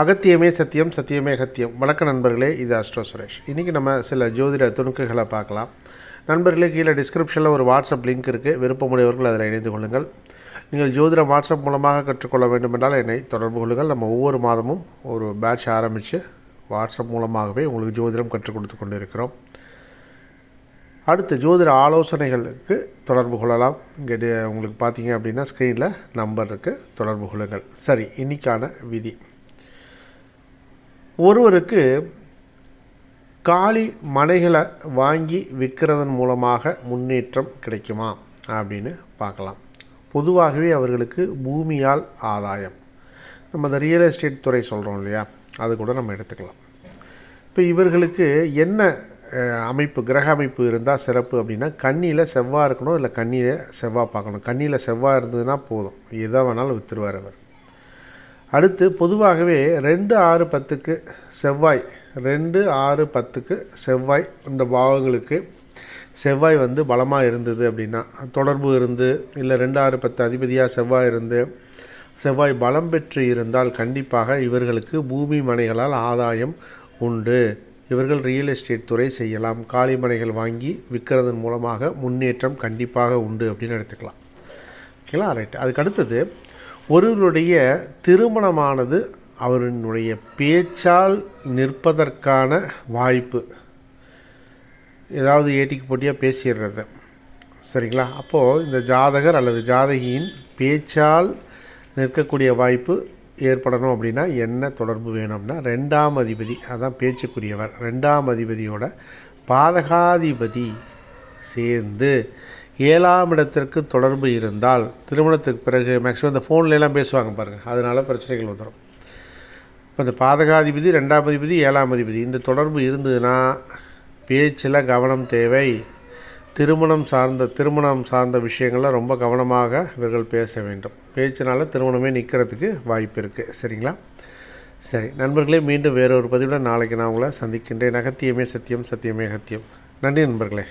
அகத்தியமே சத்தியம் சத்தியமே அகத்தியம். வணக்க நண்பர்களே இது அஸ்ட்ரோ சுரேஷ். இன்றைக்கி நம்ம சில ஜோதிட துணுக்குகளை பார்க்கலாம். நண்பர்களே கீழே டிஸ்கிரிப்ஷனில் ஒரு வாட்ஸ்அப் லிங்க் இருக்குது விருப்பமுடையவர்கள் அதில் இணைந்து கொள்ளுங்கள். நீங்கள் ஜோதிடம் வாட்ஸ்அப் மூலமாக கற்றுக்கொள்ள வேண்டுமென்றால் என்னை தொடர்பு கொள்ளுங்கள். நம்ம ஒவ்வொரு மாதமும் ஒரு பேட்ச் ஆரம்பித்து வாட்ஸ்அப் மூலமாகவே உங்களுக்கு ஜோதிடம் கற்றுக் கொடுத்து கொண்டு இருக்கிறோம் அடுத்து ஜோதிட ஆலோசனைகளுக்கு தொடர்பு கொள்ளலாம். இங்கே உங்களுக்கு பார்த்தீங்க அப்படின்னா ஸ்க்ரீனில் நம்பர் இருக்குது தொடர்பு கொள்ளுங்கள். சரி இன்னிக்கான விதி. ஒருவருக்கு காலி மனைகளை வாங்கி விற்கிறதன் மூலமாக முன்னேற்றம் கிடைக்குமா அப்படின்னு பார்க்கலாம். பொதுவாகவே அவர்களுக்கு பூமியால் ஆதாயம். நம்ம இந்த ரியல் எஸ்டேட் துறை சொல்கிறோம் இல்லையா? அது கூட நம்ம எடுத்துக்கலாம். இப்போ இவர்களுக்கு என்ன அமைப்பு கிரக அமைப்பு இருந்தால் சிறப்பு அப்படின்னா கண்ணியில் செவ்வாய் இருக்கணும் இல்லை கண்ணியில் செவ்வாய் பார்க்கணும். கண்ணியில் செவ்வாய் இருந்ததுன்னா போதும். எதை வேணாலும் விற்றுருவார் அவர். அடுத்து பொதுவாகவே ரெண்டு ஆறு பத்துக்கு செவ்வாய் ரெண்டு ஆறு பத்துக்கு செவ்வாய் இந்த பாவங்களுக்கு செவ்வாய் வந்து பலமாக இருந்தது அப்படின்னா தொடர்பு இருந்து இல்லை ரெண்டு ஆறு பத்து அதிபதியாக செவ்வாய் இருந்து செவ்வாய் பலம் பெற்று இருந்தால் கண்டிப்பாக இவர்களுக்கு பூமி மனைகளால் ஆதாயம் உண்டு. இவர்கள் ரியல் எஸ்டேட் துறை செய்யலாம். காலி மனைகள் வாங்கி விற்கிறதன் மூலமாக முன்னேற்றம் கண்டிப்பாக உண்டு அப்படின்னு எடுத்துக்கலாம். ஓகேங்களா? ரைட் அதுக்கு அடுத்தது ஒருவருடைய திருமணமானது அவரினுடைய பேச்சால் நிற்பதற்கான வாய்ப்பு. ஏதாவது ஏட்டிக்கு போட்டியாக பேசிடுறது. சரிங்களா? அப்போது இந்த ஜாதகர் அல்லது ஜாதகியின் பேச்சால் நிற்கக்கூடிய வாய்ப்பு ஏற்படணும் அப்படின்னா என்ன தொடர்பு வேணும்னா ரெண்டாம் அதிபதி அதான் பேச்சுக்குரியவர். ரெண்டாம் அதிபதியோட பாதகாதிபதி சேர்ந்து ஏழாம் இடத்திற்கு தொடர்பு இருந்தால் திருமணத்துக்கு பிறகு மேக்ஸிமம் இந்த ஃபோன்லலாம் பேசுவாங்க பாருங்கள் அதனால பிரச்சனைகள் வந்துடும் இப்போ இந்த பாதகாதிபதி ரெண்டாம் அதிபதி ஏழாம் அதிபதி இந்த தொடர்பு இருந்ததுன்னா பேச்சில் கவனம் தேவை. திருமணம் சார்ந்த திருமணம் சார்ந்த விஷயங்களில் ரொம்ப கவனமாக இவர்கள் பேச வேண்டும். பேச்சினால் திருமணமே நிற்கிறதுக்கு வாய்ப்பு இருக்குது சரிங்களா? சரி நண்பர்களே மீண்டும் வேறொரு பதிவில் நாளைக்கு நான் உங்களை சந்திக்கின்றேன். அகத்தியமே சத்தியம் சத்தியமே அகத்தியம். நன்றி நண்பர்களே.